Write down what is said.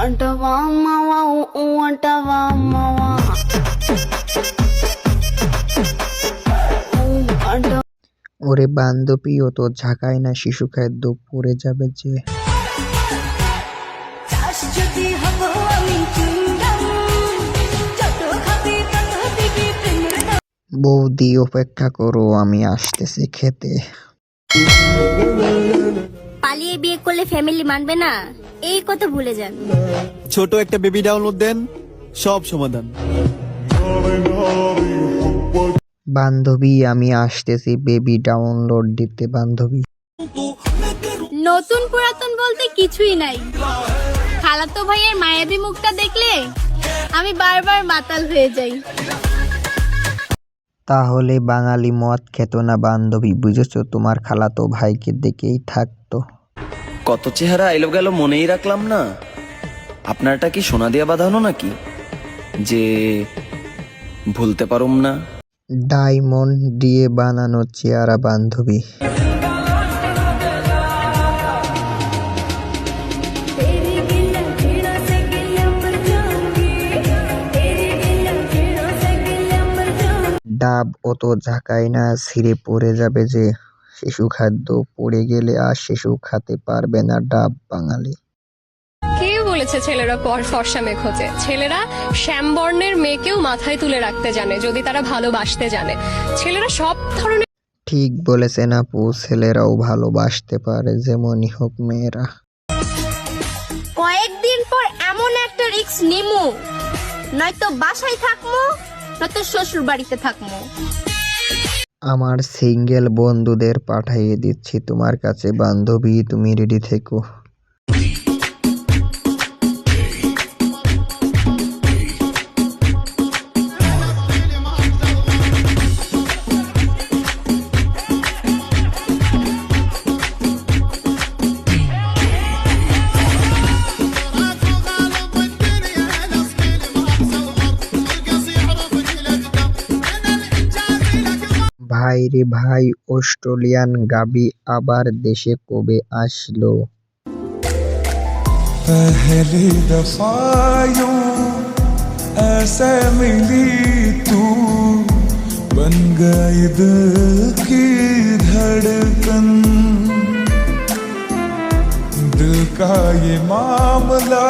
అంటవా అమ్మవా ఊ అంటవా అమ్మవా ఊ అంటవా ওরে বান্ধবী ও তো ঝাঁকায় না শিশু খাদ্য পড়ে যাবে যে চাষ যদি হব আমি চুইলাম যত খাবি তত দিবি প্রেমের দাম। বৌদি অপেক্ষা করো আমি আসতেছি খেতে পালিয়ে বিয়ে করলে ফ্যামিলি মানবে না এই কথা ভুলে যান। ছোট একটা বেবি ডাউনলোড দেন সব সমাধান। বান্ধবী আমি আসতেছি বেবি ডাউনলোড দিতে বান্ধবী। নতুন পুরাতন বলতে কিছুই নাই। খালাতো ভাইয়ের মায়াবী মুখটা দেখলে আমি বারবার মাতাল হয়ে যাই। তাহলে বাঙালি মদ খেত না বান্ধবী বুঝেছ? তোমার খালাতো ভাইকে দেখেই থাকতো। কত চেহারা এলো গেল মনেই রাখলাম না। আপনারটা কি সোনা দিয়া বাঁধানো নাকি? যে ভুলতে পারুম না। ডায়মন্ড দিয়ে বানানো চেহারা বান্ধবী। ডাব অত ঝাঁকায় না ছিঁড়ে পড়ে যাবে যে। শিশু খাদ্য পড়ে গেলে আর শিশু খেতে পারবে না ডাব বাঙালি। কে বলেছে ছেলেরা পর ফর্সা মেয়ে খোঁজে ছেলেরা শ্যামবর্ণের মেয়েকেও মাথায় তুলে রাখতে জানে যদি তারা ভালোবাসতে জানে। ছেলেরা সব ধরনের ঠিক বলেছেন আপু ছেলেরাও ভালোবাসতে পারে যেমনই হোক মেয়েরা। কয়েকদিন পর এমন একটা রিক্স নিমু। নয়তো বাসায় থাকমু নয়তো শ্বশুর বাড়িতে থাকমু। আমার সিঙ্গেল বন্ধুদের পাঠিয়ে দিচ্ছি। তোমার কাছে বান্ধবী তুমি রেডি থেকো। ভাই রে ভাই অস্ট্রেলিয়ান গাবি আবার দেশে কবে আসলো पहली दफा यूं ऐसे मिली तू बन गई दिल की धड़कन दिल का ये मामला